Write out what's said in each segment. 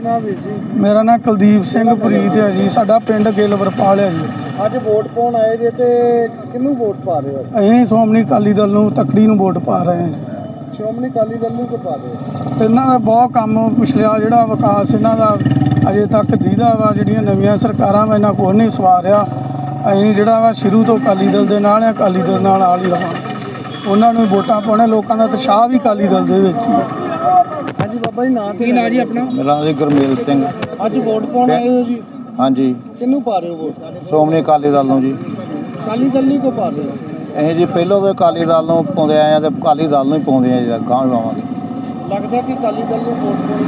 ਕੀ ਨਾਮ ਵੀਰ ਜੀ? ਮੇਰਾ ਨਾਮ ਕੁਲਦੀਪ ਸਿੰਘ ਪ੍ਰੀਤ ਹੈ ਜੀ? ਸਾਡਾ ਪਿੰਡ ਗਿੱਲਵਰਪਾਲ ਹੈ ਜੀ। ਅੱਜ ਵੋਟ ਪਾਉਣ ਆਏ ਜੇ ਤੇ ਕਿਹਨੂੰ ਵੋਟ ਪਾ ਰਹੇ ਹੋ? ਅਸੀਂ ਸ਼੍ਰੋਮਣੀ ਅਕਾਲੀ ਦਲ ਨੂੰ ਤਕੜੀ ਨੂੰ ਵੋਟ ਪਾ ਰਹੇ ਹਾਂ ਜੀ। ਸ਼੍ਰੋਮਣੀ ਅਕਾਲੀ ਦਲ ਨੂੰ ਕਿਉਂ ਪਾ ਰਹੇ ਹੋ? ਇਹਨਾਂ ਦਾ ਬਹੁਤ ਕੰਮ ਪਿਛਲਿਆ ਜਿਹੜਾ ਵਿਕਾਸ ਇਹਨਾਂ ਦਾ ਅਜੇ ਤੱਕ ਦੀਦਾ ਵਾ ਜਿਹੜੀਆਂ ਨਵੀਆਂ ਸਰਕਾਰਾਂ ਵਾ ਇਹਨਾਂ ਕੋਲ ਨਹੀਂ ਸਵਾਰਿਆ। ਅਸੀਂ ਜਿਹੜਾ ਵਾ ਸ਼ੁਰੂ ਤੋਂ ਅਕਾਲੀ ਦਲ ਦੇ ਨਾਲ ਆ ਅਕਾਲੀ ਦਲ ਨਾਲ ਨਾਲ ਹੀ ਰਹਾਂ ਉਹਨਾਂ ਨੂੰ ਵੋਟਾਂ ਪਾਉਣੇ ਲੋਕਾਂ ਦਾ ਉਤਸ਼ਾਹ ਵੀ ਅਕਾਲੀ ਦਲ ਦੇ ਵਿੱਚ ਹੀ ਹੈ ਹਾਂਜੀ ਬਾਬਾ ਜੀ ਨਾਂ ਕੀ ਨਾਂ ਜੀ ਆਪਣਾ? ਮੇਰਾ ਨਾਮ ਜੀ ਗੁਰਮੇਲ ਸਿੰਘ। ਅੱਜ ਵੋਟ ਪਾਉਣ ਆਏ ਹੋ ਜੀ? ਹਾਂਜੀ। ਕਿਹਨੂੰ ਪਾ ਰਹੇ ਹੋ ਵੋਟ? ਸ਼੍ਰੋਮਣੀ ਅਕਾਲੀ ਦਲ ਨੂੰ ਜੀ। ਅਕਾਲੀ ਦਲ ਨੂੰ ਕਿਉਂ ਪਾ ਰਹੇ ਹੋ? ਇਹ ਜੀ ਪਹਿਲੋਂ ਤੋਂ ਅਕਾਲੀ ਦਲ ਨੂੰ ਪਾਉਂਦੇ ਆਏ ਆ ਤੇ ਅਕਾਲੀ ਦਲ ਨੂੰ ਹੀ ਪਾਉਂਦੇ ਆ ਜੀ ਗਾਂਹ ਵੀ ਪਾਵਾਂਗੇ। ਲੱਗਦਾ ਕਿ ਅਕਾਲੀ ਦਲ ਨੂੰ ਵੋਟ ਪਾਉਣੀ।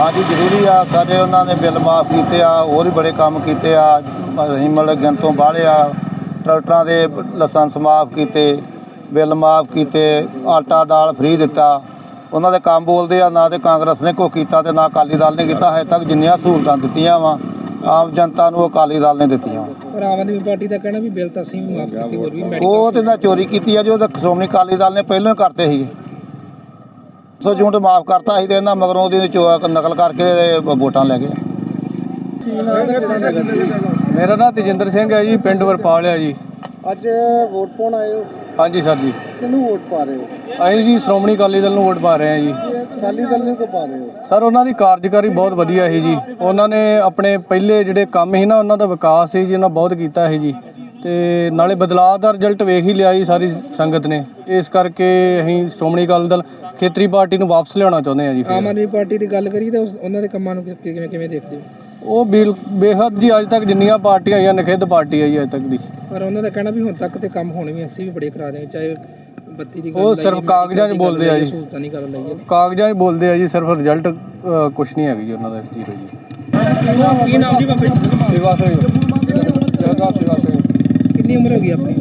ਹਾਂਜੀ ਜ਼ਰੂਰੀ ਆ ਸਾਡੇ ਉਹਨਾਂ ਨੇ ਬਿੱਲ ਮਾਫ ਕੀਤੇ ਆ ਹੋਰ ਵੀ ਬੜੇ ਕੰਮ ਕੀਤੇ ਆ ਅਸੀਂ ਮਤਲਬ ਗਿਣ ਤੋਂ ਬਾਹਲੇ ਆ ਟਰੈਕਟਰਾਂ ਦੇ ਲਾਇਸੈਂਸ ਮਾਫ ਕੀਤੇ ਬਿੱਲ ਮਾਫ ਕੀਤੇ ਆਟਾ ਦਾਲ ਫ੍ਰੀ ਦਿੱਤਾ। ਉਹਨਾਂ ਦੇ ਕੰਮ ਬੋਲਦੇ ਆ ਨਾ ਤੇ ਕਾਂਗਰਸ ਨੇ ਕੋਈ ਕੀਤਾ ਤੇ ਨਾ ਅਕਾਲੀ ਦਲ ਨੇ ਕੀਤਾ ਹਜੇ ਤੱਕ ਜਿੰਨੀਆਂ ਸਹੂਲਤਾਂ ਦਿੱਤੀਆਂ ਵਾ ਆਮ ਜਨਤਾ ਨੂੰ ਅਕਾਲੀ ਦਲ ਨੇ ਦਿੱਤੀਆਂ। ਪਰ ਆਮ ਆਦਮੀ ਪਾਰਟੀ ਦਾ ਕਹਿਣਾ ਵੀ ਬਿੱਲ ਤਾਂ ਅਸੀਂ ਮਾਫ ਕੀਤੀ ਹੋਰ ਵੀ ਮੈਡੀਕਲ ਉਹ ਤੇ ਨਾ ਚੋਰੀ ਕੀਤੀ ਆ ਜੋ ਤਾਂ ਸ਼੍ਰੋਮਣੀ ਅਕਾਲੀ ਦਲ ਨੇ ਪਹਿਲਾਂ ਹੀ ਕਰਤੇ ਸੀ ਸੋ ਜੂਟ ਮਾਫ ਕਰਤਾ ਸੀ ਤੇ ਇਹਨਾਂ ਮਗਰੋਂ ਉਹਦੀ ਚੋ- ਨਕਲ ਕਰਕੇ ਵੋਟਾਂ ਲੈ ਗਏ? ਮੇਰਾ ਨਾਮ ਤੇਜਿੰਦਰ ਸਿੰਘ ਹੈ ਜੀ ਪਿੰਡ ਵਰਪਾਲ ਹੈ ਜੀ ਅੱਜ ਵੋਟ ਪਾਉਣ ਆਏ ਹੋ ਹਾਂਜੀ ਸਰ ਜੀ। ਕਿਹਨੂੰ ਵੋਟ ਪਾ ਰਹੇ ਹੋ? ਅਸੀਂ ਜੀ ਸ਼੍ਰੋਮਣੀ ਅਕਾਲੀ ਦਲ ਨੂੰ ਵੋਟ ਪਾ ਰਹੇ ਹਾਂ ਜੀ। ਅਕਾਲੀ ਦਲ ਨੂੰ ਕਿਉਂ ਪਾ ਰਹੇ ਹੋ? ਸਰ ਉਹਨਾਂ ਦੀ ਕਾਰਜਕਾਰੀ ਬਹੁਤ ਵਧੀਆ ਹੈ ਜੀ। ਉਹਨਾਂ ਨੇ ਆਪਣੇ ਪਹਿਲੇ ਜਿਹੜੇ ਕੰਮ ਸੀ ਨਾ ਉਹਨਾਂ ਦਾ ਵਿਕਾਸ ਸੀ ਜੀ ਉਹਨਾਂ ਬਹੁਤ ਕੀਤਾ ਹੈ ਜੀ। ਤੇ ਨਾਲੇ ਬਦਲਾਅ ਦਾ ਰਿਜ਼ਲਟ ਵੇਖ ਹੀ ਲਿਆ ਜੀ ਸਾਰੀ ਸੰਗਤ ਨੇ। ਇਸ ਕਰਕੇ ਅਸੀਂ ਸ਼੍ਰੋਮਣੀ ਅਕਾਲੀ ਦਲ ਖੇਤਰੀ ਪਾਰਟੀ ਨੂੰ ਵਾਪਸ ਲਿਆਉਣਾ ਚਾਹੁੰਦੇ ਹਾਂ ਜੀ ਆਮ। ਆਦਮੀ ਪਾਰਟੀ ਦੀ ਗੱਲ ਕਰੀਏ ਤਾਂ ਉਸ- ਉਹਨਾਂ ਦੇ ਕੰਮਾਂ ਨੂੰ ਕਿ- ਕਿਵੇਂ ਕਿਵੇਂ ਦੇਖਦੇ ਹੋ? ਉਹ ਬਿਲ ਬੇਹੱਦ ਜੀ ਅੱਜ ਤੱਕ ਜਿੰਨੀਆਂ ਪਾਰਟੀਆਂ ਆਈਆਂ ਨਖਿੱਧ ਪਾਰਟੀ ਜੀ ਅੱਜ ਤੱਕ ਦੀ। ਪਰ ਉਹਨਾਂ ਦਾ ਕਹਿਣਾ ਵੀ ਹੁਣ ਤੱਕ ਤੇ ਕੰਮ ਹੋਣੇ ਵੀ ਅਸੀਂ ਵੀ ਬੜੇ ਕਰਾ ਰਹੇ ਚਾਹੇ ਬੱਤੀ ਦੀ ਗੱਲ ਉਹ ਸਿਰਫ ਕਾਗਜ਼ਾਂ 'ਚ ਬੋਲਦੇ ਆ ਜੀ। ਸਹੂਲਤਾਂ ਨਹੀਂ ਕਰਨ ਲਈਏ। ਕਾਗਜ਼ਾਂ 'ਚ ਬੋਲਦੇ ਆ ਜੀ ਸਿਰਫ ਰਿਜ਼ਲਟ ਕੁਝ ਨਹੀਂ ਹੈਗੀ ਜੀ ਉਹਨਾਂ ਦਾ ਜ਼ੀਰੋ ਜੀ। ਕੀ ਨਾਮ ਜੀ ਬਾਬੇ? ਸੇਵਾ ਸਿੰਘ ਜਰਦਾ ਸੇਵਾ ਸਿੰਘ ਕਿੰਨੀ ਉਮਰ ਹੋ ਗਈ ਆਪਣੀ?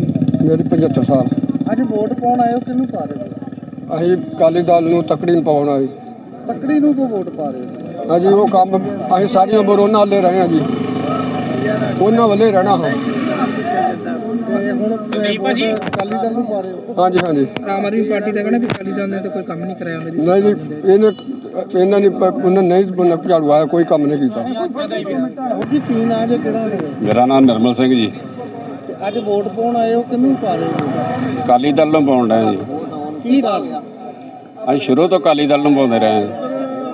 ਮੇਰੀ 75 ਸਾਲ। ਅੱਜ ਵੋਟ ਪਾਉਣ ਆਏ ਹੋ ਕਿਹਨੂੰ ਪਾ ਰਹੇ ਹੋ? ਅਸੀਂ ਅਕਾਲੀ ਦਲ ਨੂੰ ਤਕੜੀ ਨੂੰ ਪਾਉਣਾ ਜੀ ਤਕੜੀ ਨੂੰ ਕਿਉਂ ਵੋਟ ਪਾ ਰਹੇ ਹੋ? ਅਜੀ ਉਹ ਕੰਮ ਅਸੀਂ ਸਾਰੀ ਉਮਰ ਉਹਨਾਂ ਵਾਲੇ ਰਹੇ ਹਾਂ ਜੀ। ਉਹਨਾਂ ਵੱਲੇ ਰਹਿਣਾ ਹਾਂ। ਹੁਣ ਵੋਟ ਅਕਾਲੀ ਦਲ ਨੂੰ ਪਾ ਰਹੇ ਹੋ। ਹਾਂਜੀ ਹਾਂਜੀ। ਆਮ ਆਦਮੀ ਪਾਰਟੀ ਦਾ ਕਹਿਣਾ ਵੀ ਅਕਾਲੀ ਦਲ ਨੇ ਤਾਂ ਕੋਈ ਕੰਮ ਨਹੀਂ ਕਰਾਇਆ ਉਹਨਾਂ ਦੀ ਨਹੀਂ ਜੀ ਇਹਨੇ ਇਹਨਾਂ ਨੇ ਪ- ਉਹਨਾਂ ਨਹੀਂ ਕੋਈ ਕੰਮ ਨਹੀਂ ਕੀਤਾ। ਕੀ ਨਾਂ ਜੇ ਕਿਹੜਾ ਨਗਰ ਮੇਰਾ ਨਾਮ ਨਿਰਮਲ ਸਿੰਘ ਜੀ। ਤੇ ਅੱਜ ਵੋਟ ਪਾਉਣ ਆਏ ਹੋ ਕਿਹਨੂੰ ਪਾ ਰਹੇ ਹੋ? ਅਕਾਲੀ ਦਲ ਨੂੰ ਪਾਉਣ ਡਏ ਜੀ। ਕੀ ਕਾਰਨ? ਅਸੀਂ ਸ਼ੁਰੂ ਤੋਂ ਅਕਾਲੀ ਦਲ ਨੂੰ ਪਾਉਂਦੇ ਰਹੇ ਹਾਂ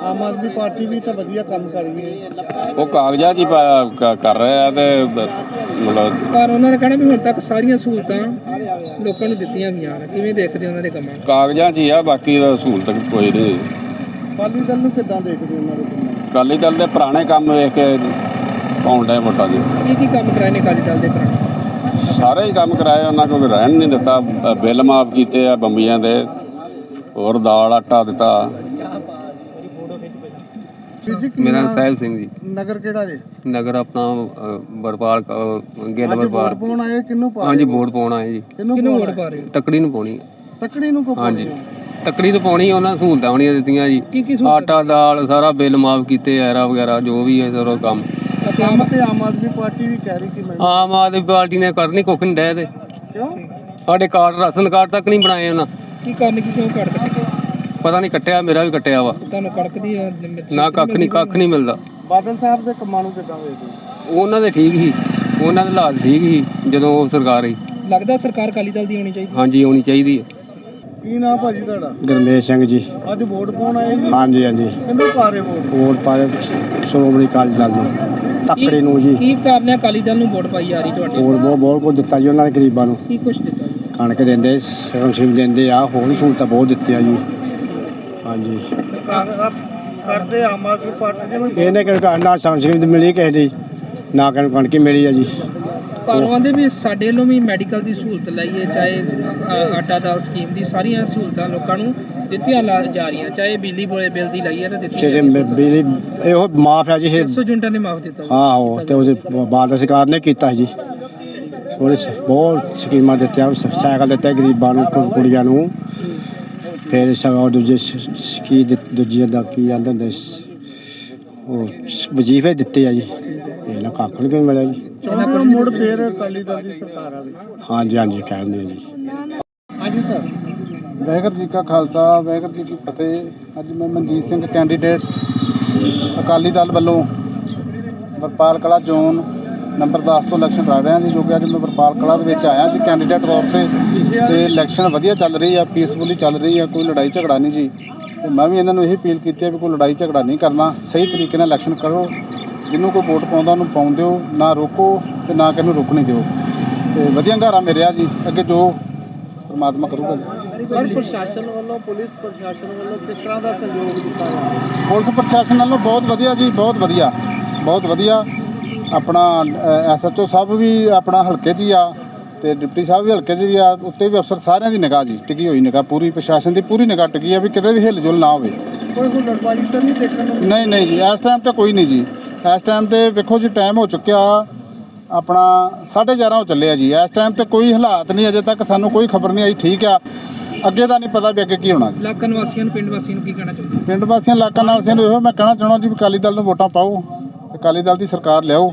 ਆਮ ਆਦਮੀ ਪਾਰਟੀ ਵੀ ਤਾਂ ਵਧੀਆ ਕੰਮ ਕਰ ਰਹੀ ਹੈ। ਉਹ ਕਾਗਜ਼ਾਂ 'ਚ ਹੀ ਪਾ- ਕ- ਕਰ ਰਹੇ ਆ ਤੇ ਮਤਲਬ ਪਰ ਉਹਨਾਂ ਦਾ ਕਹਿਣਾ ਵੀ ਹੁਣ ਤੱਕ ਸਾਰੀਆਂ ਸਹੂਲਤਾਂ ਲੋਕਾਂ ਨੂੰ ਦਿੱਤੀਆਂ ਗਈਆਂ ਨੇ। ਕਿਵੇਂ ਦੇਖਦੇ ਹੋ ਉਹਨਾਂ ਦੇ ਕੰਮਾਂ ਨੂੰ? ਕਾਗਜ਼ਾਂ 'ਚ ਹੀ ਆ ਬਾਕੀ ਦਾ ਸਹੂਲਤ ਕੋਈ ਨਹੀਂ। ਅਕਾਲੀ ਦਲ ਨੂੰ ਕਿੱਦਾਂ ਦੇਖਦੇ ਹੋ ਉਹਨਾਂ ਦੇ ਕੰਮਾਂ ਨੂੰ? ਅਕਾਲੀ ਦਲ ਦੇ ਪੁਰਾਣੇ ਕੰਮ ਵੇਖ ਕੇ ਪਾਉਣ ਡਏ ਵੋਟਾਂ ਜੀ ਕੀ ਕੀ ਕੰਮ ਕਰਾਏ ਨੇ ਅਕਾਲੀ ਦਲ ਦੇ ਪੁਰਾਣੇ? ਸਾਰੇ ਹੀ ਕੰਮ ਕਰਾਏ ਉਹਨਾਂ ਕੋਲ ਰਹਿਣ ਨਹੀਂ ਦਿੱਤਾ। ਬਿੱਲ ਮਾਫ ਕੀਤੇ ਆ ਬੰਬੀਆਂ ਦੇ। ਹੋਰ ਦਾਲ ਆਟਾ ਦਿੱਤਾ। ਮੇਰਾ ਨਾਮ? ਸਾਹਿਬ ਸਿੰਘ ਜੀ। ਨਗਰ ਕਿਹੜਾ ਜੇ? ਨਗਰ ਆਪਣਾ ਅ, ਬਰਪਾਲ ਕ- ਗਿੱਲ ਅੱਜ ਵੋਟ ਬਰਪਾਲ ਪਾਉਣ ਆਏ ਹੋ, ਕਿਹਨੂੰ ਪਾ ਹਾਂਜੀ ਰਹੇ ਹੋ? ਵੋਟ ਪਾਉਣਾ ਹੈ ਜੀ। ਕਿਹਨੂੰ ਕਿਹਨੂੰ ਪਾਉਣਾ ਵੋਟ ਪਾ ਰਹੇ ਹੋ? ਤਕੜੀ ਨੂੰ ਪਾਉਣੀ ਹੈ। ਤਕੜੀ ਨੂੰ ਪਾ ਹਾਂਜੀ? ਤਕੜੀ ਤੋਂ ਪਾਉਣੀ ਹੈ, ਉਹਨਾਂ ਸਹੂਲਤਾਂ ਹੋਣੀਆਂ ਦਿੱਤੀਆਂ ਜੀ। ਕੀ ਕੀ ਆਟਾ ਦਾਲ ਸਾਰਾ ਬਿੱਲ ਮਾਫ ਕੀਤੇ ਐਰਾ ਵਗੈਰਾ ਜੋ ਵੀ ਹੈ ਸਾਰਾ ਕੰਮ। ਕੰਮ ਤੇ ਆਮ ਆਦਮੀ ਪਾਰਟੀ ਵੀ ਕਹਿ ਰਹੀ ਕਿ ਮੈਂ ਆਮ ਆਦਮੀ ਪਾਰਟੀ ਨੇ ਕਰਨੀ ਕੁੱਖ ਨਹੀਂ ਡਏ ਤੇ। ਕਿਉਂ? ਸਾਡੇ ਕਾਰਡ ਰਾਸ਼ਨ ਕਾਰਡ ਤੱਕ ਨਹੀਂ ਬਣਾਏ ਉਹਨਾਂ। ਕੀ ਕਰਨ ਕੀ ਕਿਉਂ ਕੱਟਦੇ ਪਤਾ ਨਹੀਂ ਕੱਟਿਆ ਮੇਰਾ ਵੀ ਕੱਟਿਆ ਵਾ। ਤੁਹਾਨੂੰ ਕੜਕਦੀ ਆ ਨਾ ਕੱਖ ਨਹੀਂ ਕੱਖ ਨਹੀਂ ਮਿਲਦਾ। ਬਾਦਲ ਸਾਹਿਬ ਦੇ ਕੰਮਾਂ ਨੂੰ ਕਿੱਦਾਂ ਵੇਖਦੇ ਹੋ? ਉਹਨਾਂ ਦੇ ਠੀਕ ਹੀ ਉਹਨਾਂ ਦੇ ਹਾਲਾਤ ਠੀਕ ਹੀ ਜਦੋਂ ਉਹ ਸਰਕਾਰ ਸੀ ਲੱਗਦਾ ਸਰਕਾਰ ਅਕਾਲੀ ਦਲ ਦੀ ਹੋਣੀ ਚਾਹੀਦੀ? ਹਾਂਜੀ ਹੋਣੀ ਚਾਹੀਦੀ ਹੈ। ਕੀ ਨਾਮ ਭਾਜੀ ਤੁਹਾਡਾ? ਗੁਰਮੇਲ ਸਿੰਘ ਜੀ। ਅੱਜ ਵੋਟ ਪਾਉਣ ਆਏ ਜੀ? ਹਾਂਜੀ ਹਾਂਜੀ। ਕਿਹਨੂੰ ਪਾ ਰਹੇ ਵੋਟ? ਵੋਟ ਪਾਏ ਸ਼੍ਰੋਮਣੀ ਅਕਾਲੀ ਦਲ ਨੂੰ ਤਕੜੀ ਨੂੰ ਜੀ। ਕੀ ਕਾਰਨ ਹੈ ਅਕਾਲੀ ਦਲ ਨੂੰ ਵੋਟ ਪਾਈ ਜਾ ਰਹੀ ਤੁਹਾਡੇ? ਹੋਰ ਬਹੁਤ ਬਹੁਤ ਕੁਝ ਦਿੱਤਾ ਜੀ ਉਹਨਾਂ ਨੇ ਗਰੀਬਾਂ ਨੂੰ। ਕੀ ਕੁਛ ਦਿੱਤਾ? ਜੀ? ਕਣਕ ਦਿੰਦੇ ਸਰਵਿਸ ਦਿੰਦੇ ਆ ਹੋਰ ਸਹੂਲਤਾਂ ਬਹੁਤ ਦਿੱਤੀਆਂ ਜੀ। ਹਾਂਜੀ। ਕਰਦੇ ਆਮ ਆਦਮੀ ਪਾਰਟੀ ਦੇ ਇਹਨੇ ਕਿ ਨਾ ਸਰਵਿਸ ਮਿਲੀ ਕਿਸੇ ਦੀ ਨਾ ਨੂੰ ਕਣਕ ਮਿਲੀ ਆ ਜੀ। ਪਰ ਉਹਦੇ ਵੀ ਸਾਡੇ ਵੱਲੋਂ ਵੀ ਮੈਡੀਕਲ ਦੀ ਸਹੂਲਤ ਲਈ ਹੈ ਚਾਹੇ ਅ, ਆਟਾ ਦਾਲ ਸਕੀਮ ਦੀ ਸਾਰੀਆਂ ਸਹੂਲਤਾਂ ਲੋਕਾਂ ਨੂੰ ਦਿੱਤੀਆਂ ਲਾ- ਜਾ ਰਹੀਆਂ ਚਾਹੇ ਬਿਜਲੀ ਬੋਲੇ ਬਿੱਲ ਦੀ ਲਈ ਹੈ ਤਾਂ ਦਿੱਤੀ ਜਿਹੜੇ ਬਿਜਲੀ ਇਹੋ ਮਾਫ ਆ ਜੀ ਇਹ 100 ਯੂਨਿਟਾਂ ਨੇ ਮਾਫ ਦਿੱਤਾ ਜੀ। ਆਹੋ ਤੇ ਉਹਦੇ ਬਾਦਲ ਸਰਕਾਰ ਨੇ ਕੀਤਾ ਜੀ। ਉਹਨੇ ਸ- ਬਹੁਤ ਸਕੀਮਾਂ ਦਿੱਤੀਆਂ ਸ- ਸਾਈਕਲ ਦਿੱਤੇ ਗਰੀਬਾਂ ਨੂੰ ਕੁ- ਕੁੜੀਆਂ ਨੂੰ। ਫਿਰ ਸਗੋਂ ਦੂਜੇ ਸ- ਸ- ਕੀ ਦਿੱਤ- ਦੂਜੀਆਂ ਦਾ ਕੀ ਆਂਦੇ ਹੁੰਦੇ ਸ- ਉਹ ਸ- ਵਜ਼ੀਫੇ ਦਿੱਤੇ ਆ ਜੀ। ਇਹਨਾਂ ਕੱਖ ਨਹੀਂ ਕਿਉਂ ਮਿਲਿਆ ਜੀ। ਚਾਹੁੰਦੇ ਹੋ ਮੁੜ ਫੇਰ ਅਕਾਲੀ ਦਲ ਦੀ ਸਰਕਾਰ ਆਵੇ। ਹਾਂਜੀ ਹਾਂਜੀ ਕਹਿੰਦੇ ਆ ਜੀ। ਹਾਂਜੀ ਸਰ। ਵਾਹਿਗੁਰੂ ਜੀ ਕਾ ਖਾਲਸਾ ਵਾਹਿਗੁਰੂ ਜੀ ਕੀ ਫਤਿਹ। ਅੱਜ ਮੈਂ ਮਨਜੀਤ ਸਿੰਘ ਕੈਂਡੀਡੇਟ ਅਕਾਲੀ ਦਲ ਵੱਲੋਂ ਵਰਪਾਲ ਕਲਾ ਜ਼ੋਨ ਨੰਬਰ 10 ਤੋਂ ਇਲੈਕਸ਼ਨ ਲੜ ਰਿਹਾ ਜੀ ਜੋ ਕਿ ਅੱਜ ਮੈਂ ਵਰਪਾਲ ਕਲਾ ਦੇ ਵਿੱਚ ਆਇਆ ਜੀ ਕੈਂਡੀਡੇਟ ਤੌਰ ਤੇ। ਤੇ ਇਲੈਕਸ਼ਨ ਵਧੀਆ ਚੱਲ ਰਹੀ ਆ ਪੀਸਫੁਲੀ ਚੱਲ ਰਹੀ ਆ ਕੋਈ ਲੜਾਈ ਝਗੜਾ ਨਹੀਂ ਜੀ। ਤੇ ਮੈਂ ਵੀ ਇਹਨਾਂ ਨੂੰ ਇਹ ਅਪੀਲ ਕੀਤੀ ਆ ਵੀ ਕੋਈ ਲੜਾਈ ਝਗੜਾ ਨਹੀਂ ਕਰਨਾ ਸਹੀ ਤਰੀਕੇ ਨਾਲ ਇਲੈਕਸ਼ਨ ਕਰੋ। ਜਿਹਨੂੰ ਕੋਈ ਵੋਟ ਪਾਉਂਦਾ ਉਹਨੂੰ ਪਾਉਣ ਦਿਓ ਨਾ ਰੋਕੋ ਤੇ ਨਾ ਕਿਹਨੂੰ ਰੁਕਣ ਦਿਓ। ਤੇ ਵਧੀਆ ਹੰਗਾਰਾ ਮਿਲਿਆ ਜੀ ਅੱਗੇ ਜੋ ਪਰਮਾਤਮਾ ਕਰੂਗਾ ਜੀ। ਸਰ ਪ੍ਰਸ਼ਾਸਨ ਵੱਲੋਂ ਪੁਲਿਸ ਪ੍ਰਸ਼ਾਸਨ ਵੱਲੋਂ ਕਿਸ ਤਰ੍ਹਾਂ ਦਾ ਸਹਿਯੋਗ ਦਿੱਤਾ ਜਾ ਰਿਹਾ? ਪੁਲਿਸ ਪ੍ਰਸ਼ਾਸਨ ਵੱਲੋਂ ਬਹੁਤ ਵਧੀਆ ਜੀ ਬਹੁਤ ਵਧੀਆ ਬਹੁਤ ਵਧੀਆ। ਆਪਣਾ ਐਸਐਚਓ ਸਾਹਿਬ ਵੀ ਆਪਣਾ ਹਲਕੇ 'ਚ ਹੀ ਆ ਤੇ ਡਿਪਟੀ ਸਾਹਿਬ ਵੀ ਹਲਕੇ 'ਚ ਵੀ ਆ ਉੱਤੇ ਵੀ ਅਫਸਰ ਸਾਰਿਆਂ ਦੀ ਨਿਗਾਹ ਜੀ ਟਿਕੀ ਹੋਈ ਨਿਗਾਹ ਪੂਰੀ ਪ੍ਰਸ਼ਾਸਨ ਦੀ ਪੂਰੀ ਨਿਗਾਹ ਟਿਕੀ ਆ ਵੀ ਕਿਤੇ ਵੀ ਹਿਲਜੁਲ ਨਾ ਹੋਵੇ। ਕੋਈ ਹੁਲੜਬਾਜ਼ੀ ਤਾਂ ਨਹੀਂ ਦੇਖਣ ਨੂੰ ਨਹੀਂ ਨਹੀਂ ਜੀ ਇਸ ਟਾਈਮ ਤੇ ਕੋਈ ਨਹੀਂ ਜੀ। ਇਸ ਟਾਈਮ ਤੇ ਵੇਖੋ ਜੀ ਟਾਈਮ ਹੋ ਚੁੱਕਿਆ ਆਪਣਾ 11:30 ਹੋ ਚੱਲੇ ਆ ਜੀ। ਇਸ ਟਾਈਮ ਤੇ ਕੋਈ ਹਾਲਾਤ ਨਹੀਂ ਅਜੇ ਤੱਕ ਸਾਨੂੰ ਕੋਈ ਖਬਰ ਨਹੀਂ ਆਈ ਠੀਕ ਆ। ਅੱਗੇ ਦਾ ਨਹੀਂ ਪਤਾ ਵੀ ਅੱਗੇ ਕੀ ਹੋਣਾ ਜੀ। ਇਲਾਕਾ ਨਿਵਾਸੀਆਂ ਨੂੰ ਪਿੰਡ ਵਾਸੀਆਂ ਨੂੰ ਕੀ ਕਹਿਣਾ ਚਾਹੁੰਦੇ ਪਿੰਡ ਵਾਸੀਆਂ ਇਲਾਕਾ ਨਾਲ ਨੂੰ ਇਹੋ ਮੈਂ ਕਹਿਣਾ ਚਾਹਣਾ ਜੀ ਵੀ ਅਕਾਲੀ ਦਲ ਨੂੰ ਵੋਟਾਂ ਪਾਓ। ਤੇ ਅਕਾਲੀ ਦਲ ਦੀ ਸਰਕਾਰ ਲਿਆਓ।